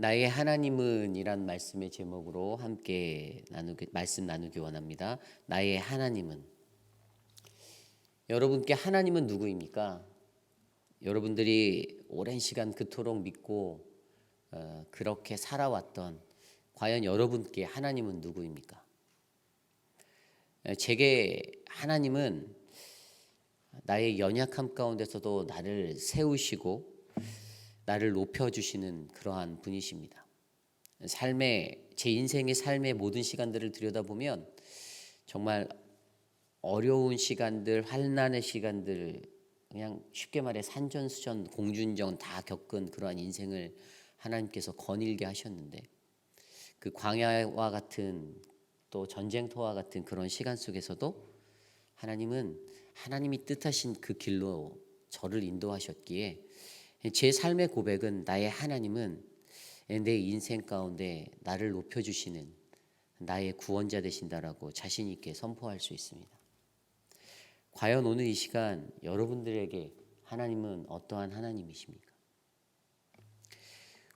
나의 하나님은 이란 말씀의 제목으로 함께 나누기 말씀 나누기 원합니다. 나의 하나님은 여러분께 하나님은 누구입니까? 여러분들이 오랜 시간 그토록 믿고 어, 그렇게 살아왔던 과연 여러분께 하나님은 누구입니까? 에, 제게 하나님은 나의 연약함 가운데서도 나를 세우시고 나를 높여주시는 그러한 분이십니다. 삶의 제 인생의 삶의 모든 시간들을 들여다보면 정말 어려운 시간들, 환난의 시간들, 그냥 쉽게 말해 산전수전, 공준정 다 겪은 그러한 인생을 하나님께서 거닐게 하셨는데 그 광야와 같은 또 전쟁터와 같은 그런 시간 속에서도 하나님은 하나님이 뜻하신 그 길로 저를 인도하셨기에 제 삶의 고백은 나의 하나님은 내 인생 가운데 나를 높여주시는 나의 구원자 되신다라고 자신 있게 선포할 수 있습니다. 과연 오늘 이 시간 여러분들에게 하나님은 어떠한 하나님이십니까?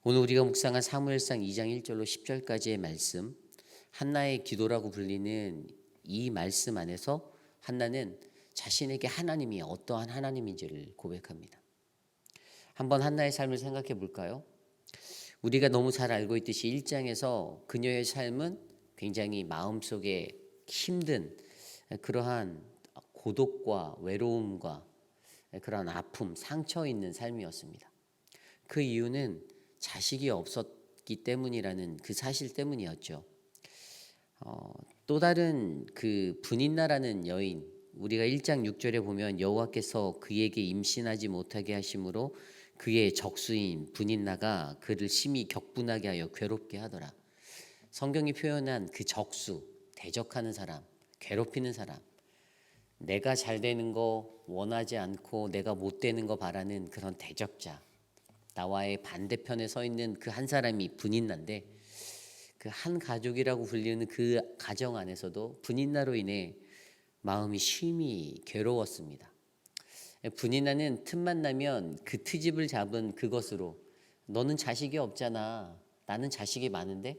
오늘 우리가 묵상한 사무엘상 2장 1절로 10절까지의 말씀 한나의 기도라고 불리는 이 말씀 안에서 한나는 자신에게 하나님이 어떠한 하나님인지를 고백합니다. 한번 한나의 삶을 생각해 볼까요? 우리가 너무 잘 알고 있듯이 1장에서 그녀의 삶은 굉장히 마음속에 힘든 그러한 고독과 외로움과 그러한 아픔, 상처 있는 삶이었습니다. 그 이유는 자식이 없었기 때문이라는 그 사실 때문이었죠. 어, 또 다른 그 분인나라는 여인 우리가 1장 6절에 보면 여호와께서 그에게 임신하지 못하게 하심으로 그의 적수인 분인나가 그를 심히 격분하게 하여 괴롭게 하더라. 성경이 표현한 그 적수, 대적하는 사람, 괴롭히는 사람, 내가 잘 되는 거 원하지 않고 내가 못 되는 거 바라는 그런 대적자, 나와의 반대편에 서 있는 그 한 사람이 분인나인데 그 한 가족이라고 불리는 그 가정 안에서도 분인나로 인해 마음이 심히 괴로웠습니다. 분인나는 틈만 나면 그 트집을 잡은 그것으로 너는 자식이 없잖아. 나는 자식이 많은데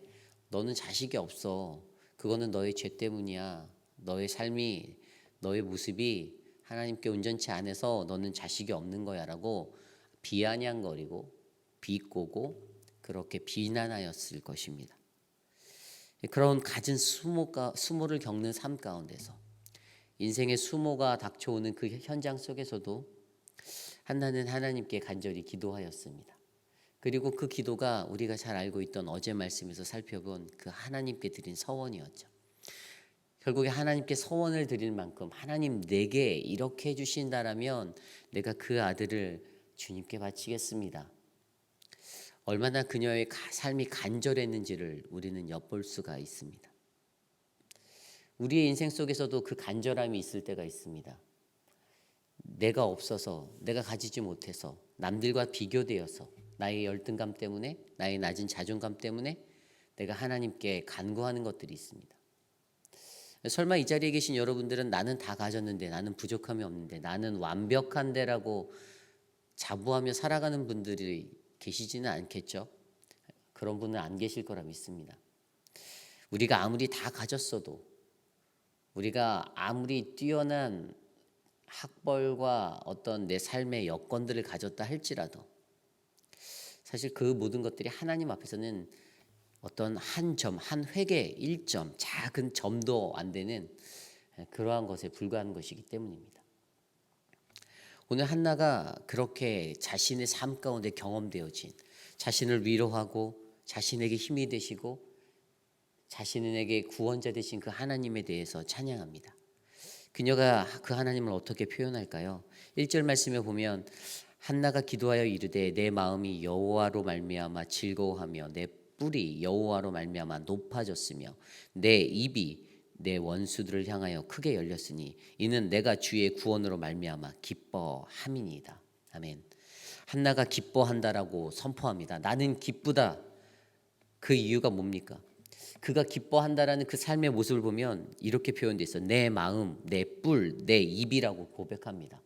너는 자식이 없어. 그거는 너의 죄 때문이야. 너의 삶이 너의 모습이 하나님께 온전치 않아서 너는 자식이 없는 거야라고 비아냥거리고 비꼬고 그렇게 비난하였을 것입니다. 그런 갖은 수모가 수모를 겪는 삶 가운데서 인생의 수모가 닥쳐오는 그 현장 속에서도 한나는 하나님께 간절히 기도하였습니다. 그리고 그 기도가 우리가 잘 알고 있던 어제 말씀에서 살펴본 그 하나님께 드린 서원이었죠. 결국에 하나님께 서원을 드릴 만큼 하나님 내게 이렇게 해주신다라면 내가 그 아들을 주님께 바치겠습니다. 얼마나 그녀의 삶이 간절했는지를 우리는 엿볼 수가 있습니다. 우리의 인생 속에서도 그 간절함이 있을 때가 있습니다. 내가 없어서, 내가 가지지 못해서, 남들과 비교되어서, 나의 열등감 때문에, 나의 낮은 자존감 때문에 내가 하나님께 간구하는 것들이 있습니다. 설마 이 자리에 계신 여러분들은 나는 다 가졌는데, 나는 부족함이 없는데, 나는 완벽한데라고 자부하며 살아가는 분들이 계시지는 않겠죠? 그런 분은 안 계실 거라 믿습니다. 우리가 아무리 다 가졌어도 우리가 아무리 뛰어난 학벌과 어떤 내 삶의 여건들을 가졌다 할지라도 사실 그 모든 것들이 하나님 앞에서는 어떤 한 점, 한 획의 1점, 작은 점도 안 되는 그러한 것에 불과한 것이기 때문입니다. 오늘 한나가 그렇게 자신의 삶 가운데 경험되어진 자신을 위로하고 자신에게 힘이 되시고 자신에게 구원자 되신 그 하나님에 대해서 찬양합니다. 그녀가 그 하나님을 어떻게 표현할까요? 1절 말씀에 보면 한나가 기도하여 이르되 내 마음이 여호와로 말미암아 즐거워하며 내 뿔이 여호와로 말미암아 높아졌으며 내 입이 내 원수들을 향하여 크게 열렸으니 이는 내가 주의 구원으로 말미암아 기뻐함이니이다. 아멘. 한나가 기뻐한다라고 선포합니다. 나는 기쁘다. 그 이유가 뭡니까? 그가 기뻐한다라는 그 삶의 모습을 보면 이렇게 표현돼 있어. 내 마음, 내 뿔, 내 입이라고 고백합니다.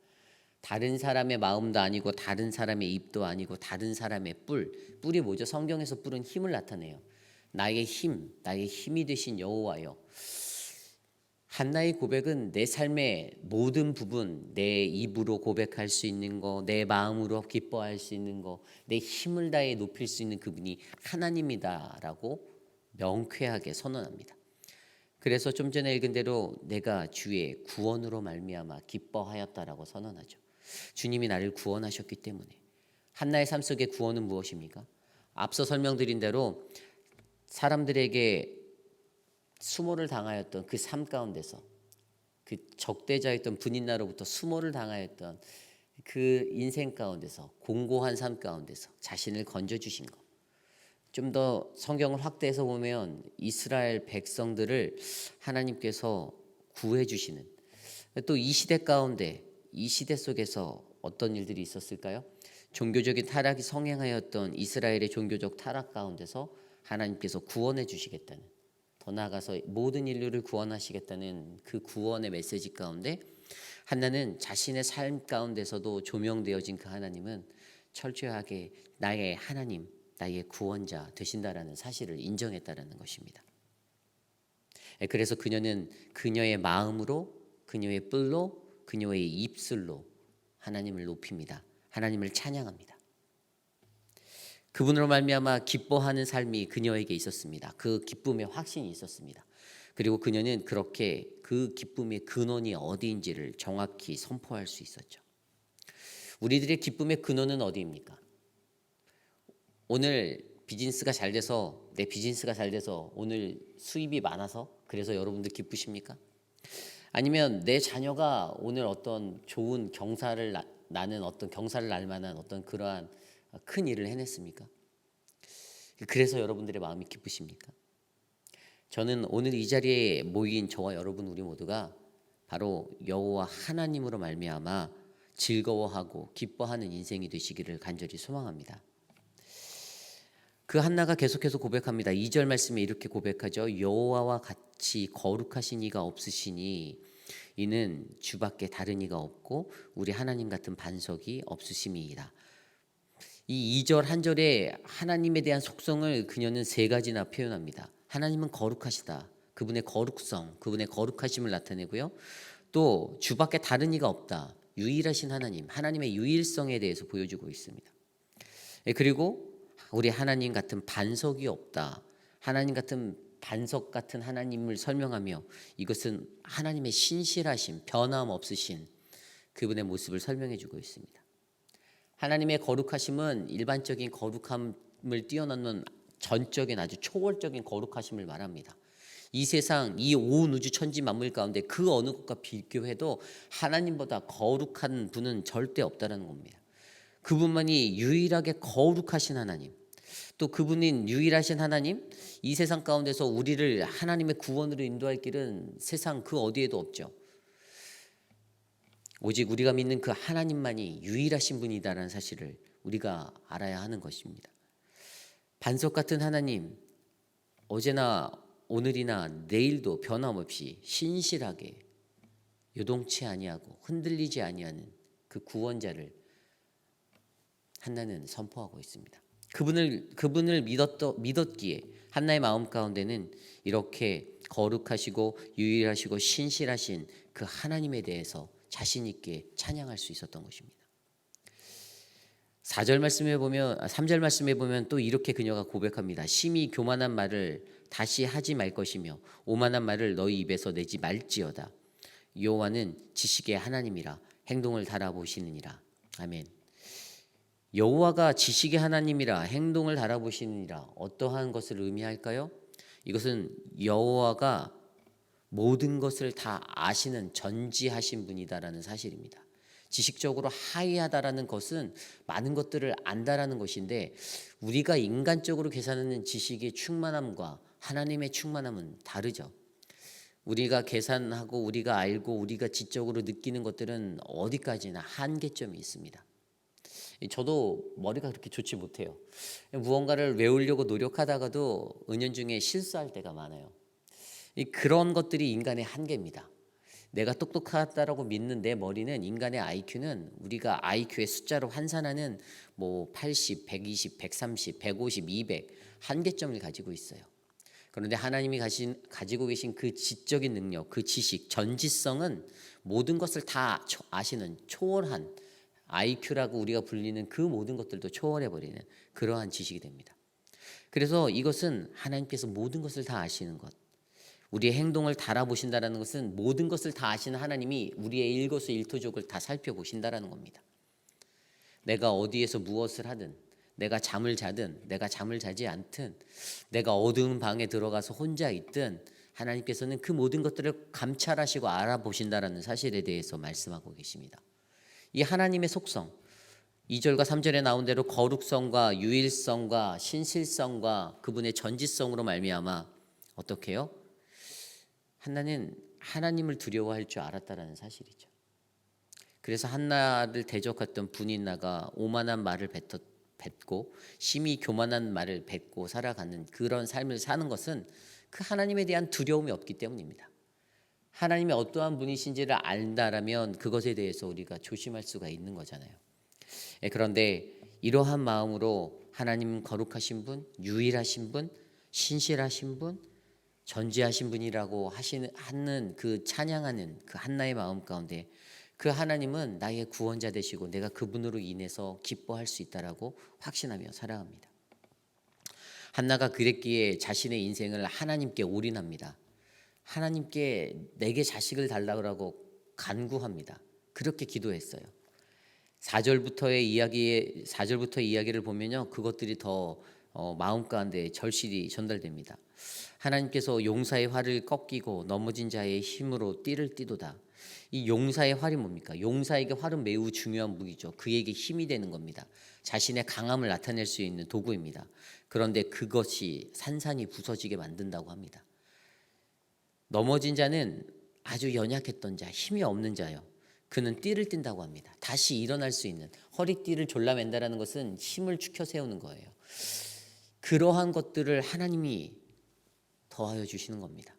다른 사람의 마음도 아니고 다른 사람의 입도 아니고 다른 사람의 뿔. 뿔이 뭐죠? 성경에서 뿔은 힘을 나타내요. 나의 힘, 나의 힘이 되신 여호와여. 한나의 고백은 내 삶의 모든 부분, 내 입으로 고백할 수 있는 거, 내 마음으로 기뻐할 수 있는 거, 내 힘을 다해 높일 수 있는 그분이 하나님이다라고 명쾌하게 선언합니다. 그래서 좀 전에 읽은 대로 내가 주의 구원으로 말미암아 기뻐하였다라고 선언하죠. 주님이 나를 구원하셨기 때문에 한나의 삶 속의 구원은 무엇입니까? 앞서 설명드린 대로 사람들에게 수모를 당하였던 그 삶 가운데서 그 적대자였던 분인나로부터 수모를 당하였던 그 인생 가운데서 공고한 삶 가운데서 자신을 건져 주신 것. 좀 더 성경을 확대해서 보면 이스라엘 백성들을 하나님께서 구해 주시는 또 이 시대 가운데 이 시대 속에서 어떤 일들이 있었을까요? 종교적인 타락이 성행하였던 이스라엘의 종교적 타락 가운데서 하나님께서 구원해 주시겠다는 더 나아가서 모든 인류를 구원하시겠다는 그 구원의 메시지 가운데 한나는 자신의 삶 가운데서도 조명되어진 그 하나님은 철저하게 나의 하나님, 나의 구원자 되신다라는 사실을 인정했다라는 것입니다. 예, 그래서 그녀는 그녀의 마음으로, 그녀의 뿔로, 그녀의 입술로 하나님을 높입니다. 하나님을 찬양합니다. 그분으로 말미암아 기뻐하는 삶이 그녀에게 있었습니다. 그 기쁨의 확신이 있었습니다. 그리고 그녀는 그렇게 그 기쁨의 근원이 어디인지를 정확히 선포할 수 있었죠. 우리들의 기쁨의 근원은 어디입니까? 오늘 비즈니스가 잘 돼서 내 비즈니스가 잘 돼서 오늘 수입이 많아서 그래서 여러분들 기쁘십니까? 아니면 내 자녀가 오늘 어떤 좋은 경사를 나, 나는 어떤 경사를 날 만한 어떤 그러한 큰 일을 해냈습니까? 그래서 여러분들의 마음이 기쁘십니까? 저는 오늘 이 자리에 모인 저와 여러분 우리 모두가 바로 여호와 하나님으로 말미암아 즐거워하고 기뻐하는 인생이 되시기를 간절히 소망합니다. 그 한나가 계속해서 고백합니다. 2절 말씀에 이렇게 고백하죠. 여호와와 같이 거룩하신 이가 없으시니 이는 주밖에 다른 이가 없고 우리 하나님 같은 반석이 없으심이니라. 이 2절 한 절에 하나님에 대한 속성을 그녀는 세 가지나 표현합니다. 하나님은 거룩하시다. 그분의 거룩성, 그분의 거룩하심을 나타내고요. 또 주밖에 다른 이가 없다. 유일하신 하나님, 하나님의 유일성에 대해서 보여주고 있습니다. 예, 그리고 우리 하나님 같은 반석이 없다. 하나님 같은 반석 같은 하나님을 설명하며 이것은 하나님의 신실하심, 변함 없으신 그분의 모습을 설명해 주고 있습니다. 하나님의 거룩하심은 일반적인 거룩함을 뛰어넘는 전적인 아주 초월적인 거룩하심을 말합니다. 이 세상 이 온 우주 천지 만물 가운데 그 어느 것과 비교해도 하나님보다 거룩한 분은 절대 없다라는 겁니다. 그분만이 유일하게 거룩하신 하나님. 또 그분인 유일하신 하나님, 이 세상 가운데서 우리를 하나님의 구원으로 인도할 길은 세상 그 어디에도 없죠. 오직 우리가 믿는 그 하나님만이 유일하신 분이다라는 사실을 우리가 알아야 하는 것입니다. 반석 같은 하나님, 어제나 오늘이나 내일도 변함없이 신실하게 요동치 아니하고 흔들리지 아니하는 그 구원자를 한나는 선포하고 있습니다. 그분을 그분을 믿었 믿었기에 한나의 마음 가운데는 이렇게 거룩하시고 유일하시고 신실하신 그 하나님에 대해서 자신 있게 찬양할 수 있었던 것입니다. 4절 말씀에 보면 3절 아, 말씀에 보면 또 이렇게 그녀가 고백합니다. 심히 교만한 말을 다시 하지 말 것이며 오만한 말을 너희 입에서 내지 말지어다. 여호와는 지식의 하나님이라 행동을 달아보시느니라. 아멘. 여호와가 지식의 하나님이라 행동을 달아보시느니라 어떠한 것을 의미할까요? 이것은 여호와가 모든 것을 다 아시는 전지하신 분이다라는 사실입니다. 지식적으로 하이하다라는 것은 많은 것들을 안다라는 것인데 우리가 인간적으로 계산하는 지식의 충만함과 하나님의 충만함은 다르죠. 우리가 계산하고 우리가 알고 우리가 지적으로 느끼는 것들은 어디까지나 한계점이 있습니다. 저도 머리가 그렇게 좋지 못해요. 무언가를 외우려고 노력하다가도 은연중에 실수할 때가 많아요. 그런 것들이 인간의 한계입니다. 내가 똑똑하다라고 믿는 내 머리는 인간의 IQ는 우리가 IQ의 숫자로 환산하는 뭐 80, 120, 130, 150, 200 한계점을 가지고 있어요. 그런데 하나님이 가신, 가지고 계신 그 지적인 능력, 그 지식, 전지성은 모든 것을 다 초- 아시는 초월한 IQ라고 우리가 불리는 그 모든 것들도 초월해 버리는 그러한 지식이 됩니다. 그래서 이것은 하나님께서 모든 것을 다 아시는 것. 우리의 행동을 달아보신다라는 것은 모든 것을 다 아시는 하나님이 우리의 일거수일투족을 다 살펴보신다라는 겁니다. 내가 어디에서 무엇을 하든 내가 잠을 자든 내가 잠을 자지 않든 내가 어두운 방에 들어가서 혼자 있든 하나님께서는 그 모든 것들을 감찰하시고 알아보신다라는 사실에 대해서 말씀하고 계십니다. 이 하나님의 속성 2절과 3절에 나온 대로 거룩성과 유일성과 신실성과 그분의 전지성으로 말미암아 어떻게요? 한나는 하나님을 두려워할 줄 알았다라는 사실이죠. 그래서 한나를 대적했던 분인나가 오만한 말을 뱉고 심히 교만한 말을 뱉고 살아가는 그런 삶을 사는 것은 그 하나님에 대한 두려움이 없기 때문입니다. 하나님이 어떠한 분이신지를 안다라면 그것에 대해서 우리가 조심할 수가 있는 거잖아요. 예, 그런데 이러한 마음으로 하나님 거룩하신 분, 유일하신 분, 신실하신 분, 전지하신 분이라고 하시는 하는 그 찬양하는 그 한나의 마음 가운데 그 하나님은 나의 구원자 되시고 내가 그분으로 인해서 기뻐할 수 있다라고 확신하며 살아갑니다. 한나가 그랬기에 자신의 인생을 하나님께 올인합니다. 하나님께 내게 자식을 달라고 간구합니다. 그렇게 기도했어요. 4절부터의 이야기의 4절부터 이야기를 보면요. 그것들이 더 어, 마음 가운데 절실히 전달됩니다. 하나님께서 용사의 활을 꺾이고 넘어진 자의 힘으로 띠를 띠도다. 이 용사의 활이 뭡니까? 용사에게 활은 매우 중요한 무기죠. 그에게 힘이 되는 겁니다. 자신의 강함을 나타낼 수 있는 도구입니다. 그런데 그것이 산산이 부서지게 만든다고 합니다. 넘어진 자는 아주 연약했던 자, 힘이 없는 자요. 그는 띠를 띈다고 합니다. 다시 일어날 수 있는 허리띠를 졸라맨다라는 것은 힘을 축혀 세우는 거예요. 그러한 것들을 하나님이 더하여 주시는 겁니다.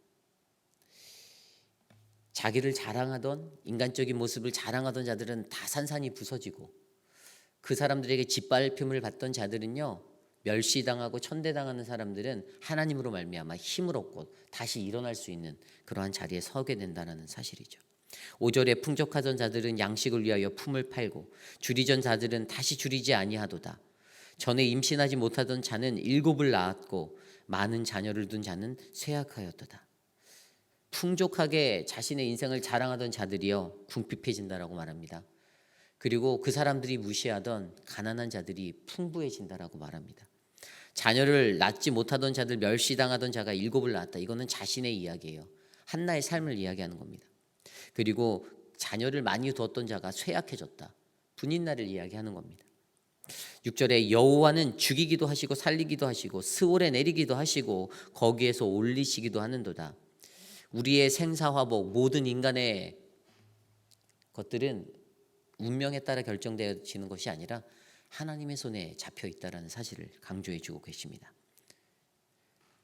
자기를 자랑하던 인간적인 모습을 자랑하던 자들은 다 산산이 부서지고 그 사람들에게 짓밟힘을 받던 자들은요 멸시당하고 천대당하는 사람들은 하나님으로 말미암아 힘을 얻고 다시 일어날 수 있는 그러한 자리에 서게 된다는 사실이죠. 5절에 풍족하던 자들은 양식을 위하여 품을 팔고 줄이전 자들은 다시 줄이지 아니하도다. 전에 임신하지 못하던 자는 일곱을 낳았고 많은 자녀를 둔 자는 쇠약하였도다. 풍족하게 자신의 인생을 자랑하던 자들이요 궁핍해진다라고 말합니다. 그리고 그 사람들이 무시하던 가난한 자들이 풍부해진다라고 말합니다. 자녀를 낳지 못하던 자들 멸시당하던 자가 일곱을 낳았다. 이거는 자신의 이야기예요. 한나의 삶을 이야기하는 겁니다. 그리고 자녀를 많이 두었던 자가 쇠약해졌다. 분인날을 이야기하는 겁니다. 6절에 여호와는 죽이기도 하시고 살리기도 하시고 스올에 내리기도 하시고 거기에서 올리시기도 하는도다. 우리의 생사화복 모든 인간의 것들은 운명에 따라 결정되어지는 것이 아니라 하나님의 손에 잡혀 있다라는 사실을 강조해 주고 계십니다.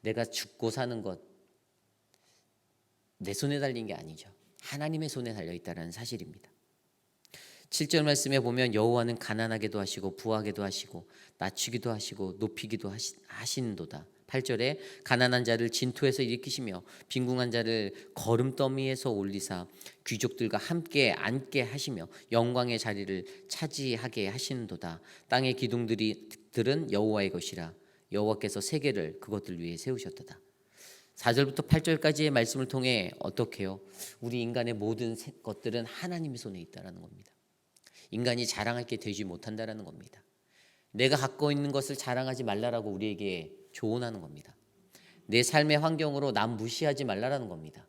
내가 죽고 사는 것 내 손에 달린 게 아니죠. 하나님의 손에 달려 있다라는 사실입니다. 7절 말씀에 보면 여호와는 가난하게도 하시고 부하게도 하시고 낮추기도 하시고 높이기도 하시, 하시는도다. 8절에 가난한 자를 진토에서 일으키시며 빈궁한 자를 거름더미에서 올리사 귀족들과 함께 앉게 하시며 영광의 자리를 차지하게 하시는도다. 땅의 기둥들은 여호와의 것이라 여호와께서 세계를 그것들 위해 세우셨도다. 4절부터 8절까지의 말씀을 통해 어떻게요? 우리 인간의 모든 것들은 하나님의 손에 있다라는 겁니다. 인간이 자랑할 게 되지 못한다라는 겁니다. 내가 갖고 있는 것을 자랑하지 말라라고 우리에게 조언하는 겁니다. 내 삶의 환경으로 남 무시하지 말라라는 겁니다.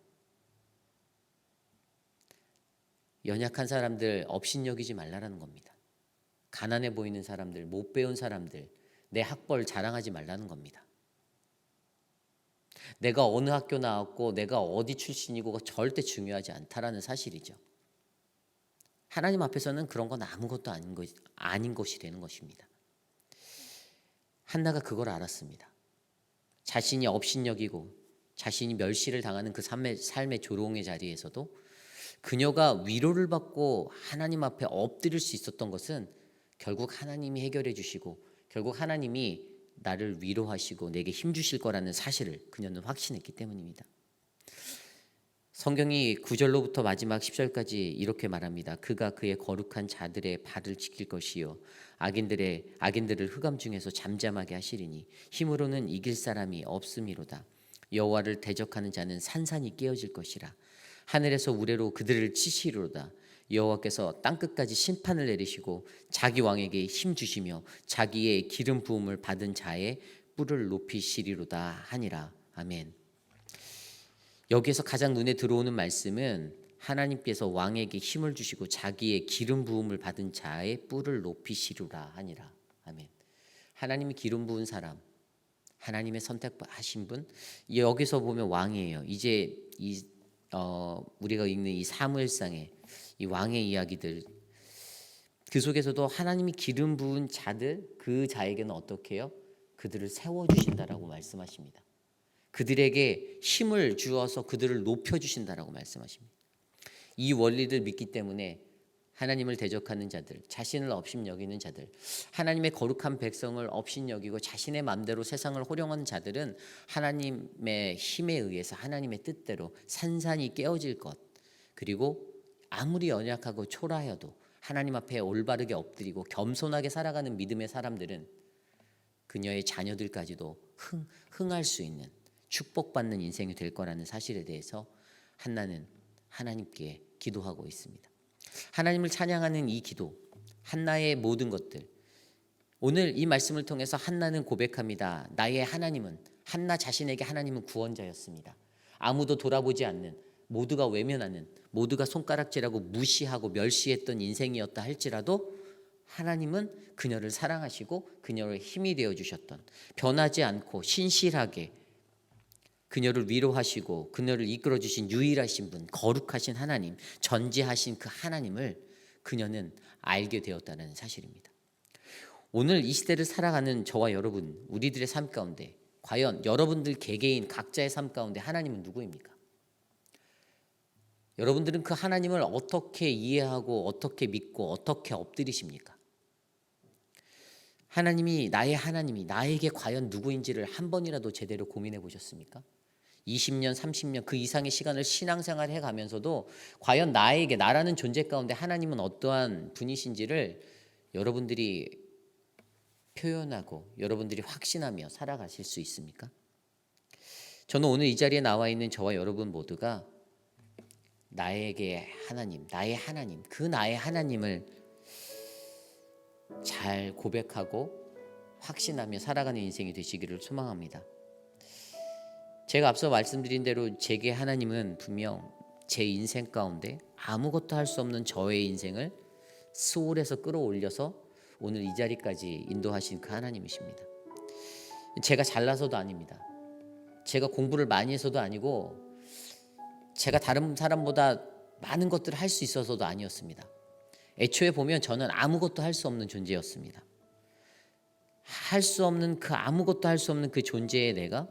연약한 사람들 업신여기지 말라라는 겁니다. 가난해 보이는 사람들, 못 배운 사람들, 내 학벌 자랑하지 말라는 겁니다. 내가 어느 학교 나왔고 내가 어디 출신이고 절대 중요하지 않다라는 사실이죠. 하나님 앞에서는 그런 건 아무것도 아닌 것 아닌 것이 되는 것입니다. 한나가 그걸 알았습니다. 자신이 업신여기고 자신이 멸시를 당하는 그 삶의, 삶의 조롱의 자리에서도 그녀가 위로를 받고 하나님 앞에 엎드릴 수 있었던 것은 결국 하나님이 해결해 주시고 결국 하나님이 나를 위로하시고 내게 힘 주실 거라는 사실을 그녀는 확신했기 때문입니다. 성경이 9절로부터 마지막 10절까지 이렇게 말합니다. 그가 그의 거룩한 자들의 발을 지킬 것이요 악인들의 악인들을 흑암 중에서 잠잠하게 하시리니 힘으로는 이길 사람이 없음이로다. 여호와를 대적하는 자는 산산이 깨어질 것이라. 하늘에서 우레로 그들을 치시리로다. 여호와께서 땅 끝까지 심판을 내리시고 자기 왕에게 힘 주시며 자기의 기름 부음을 받은 자의 뿔을 높이시리로다 하니라. 아멘. 여기에서 가장 눈에 들어오는 말씀은 하나님께서 왕에게 힘을 주시고 자기의 기름 부음을 받은 자의 뿔을 높이시리라 하니라. 아멘. 하나님이 기름 부은 사람, 하나님의 선택하신 분, 여기서 보면 왕이에요. 이제 이 어, 우리가 읽는 이 사무엘상의 이 왕의 이야기들 그 속에서도 하나님이 기름 부은 자들 그 자에게는 어떻게 해요? 그들을 세워 주신다라고 말씀하십니다. 그들에게 힘을 주어서 그들을 높여 주신다라고 말씀하십니다. 이 원리를 믿기 때문에 하나님을 대적하는 자들, 자신을 업신 여기는 자들, 하나님의 거룩한 백성을 업신 여기고 자신의 마음대로 세상을 호령하는 자들은 하나님의 힘에 의해서 하나님의 뜻대로 산산이 깨어질 것, 그리고 아무리 연약하고 초라해도 하나님 앞에 올바르게 엎드리고 겸손하게 살아가는 믿음의 사람들은 그녀의 자녀들까지도 흥, 흥할 수 있는 축복받는 인생이 될 거라는 사실에 대해서 한나는 하나님께 기도하고 있습니다. 하나님을 찬양하는 이 기도, 한나의 모든 것들. 오늘 이 말씀을 통해서 한나는 고백합니다. 나의 하나님은 한나 자신에게 하나님은 구원자였습니다. 아무도 돌아보지 않는 모두가 외면하는 모두가 손가락질하고 무시하고 멸시했던 인생이었다 할지라도 하나님은 그녀를 사랑하시고 그녀를 힘이 되어 주셨던 변하지 않고 신실하게 그녀를 위로하시고 그녀를 이끌어 주신 유일하신 분, 거룩하신 하나님, 전지하신 그 하나님을 그녀는 알게 되었다는 사실입니다. 오늘 이 시대를 살아가는 저와 여러분, 우리들의 삶 가운데 과연 여러분들 개개인 각자의 삶 가운데 하나님은 누구입니까? 여러분들은 그 하나님을 어떻게 이해하고 어떻게 믿고 어떻게 엎드리십니까? 하나님이 나의 하나님이 나에게 과연 누구인지를 한 번이라도 제대로 고민해 보셨습니까? 20년, 30년 그 이상의 시간을 신앙생활 해 가면서도 과연 나에게 나라는 존재 가운데 하나님은 어떠한 분이신지를 여러분들이 표현하고 여러분들이 확신하며 살아가실 수 있습니까? 저는 오늘 이 자리에 나와 있는 저와 여러분 모두가 나에게 하나님, 나의 하나님, 그 나의 하나님을 잘 고백하고 확신하며 살아가는 인생이 되시기를 소망합니다. 제가 앞서 말씀드린 대로 제게 하나님은 분명 제 인생 가운데 아무것도 할 수 없는 저의 인생을 수월에서 끌어올려서 오늘 이 자리까지 인도하신 그 하나님이십니다. 제가 잘나서도 아닙니다. 제가 공부를 많이 해서도 아니고 제가 다른 사람보다 많은 것들을 할 수 있어서도 아니었습니다. 애초에 보면 저는 아무것도 할 수 없는 존재였습니다. 할 수 없는 그 아무것도 할 수 없는 그 존재의 내가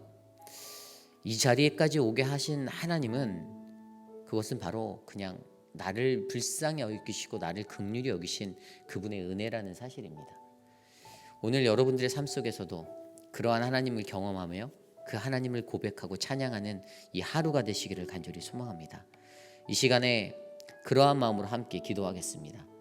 이 자리에까지 오게 하신 하나님은 그것은 바로 그냥 나를 불쌍히 여기시고 나를 극률히 여기신 그분의 은혜라는 사실입니다. 오늘 여러분들의 삶 속에서도 그러한 하나님을 경험하며 그 하나님을 고백하고 찬양하는 이 하루가 되시기를 간절히 소망합니다. 이 시간에 그러한 마음으로 함께 기도하겠습니다.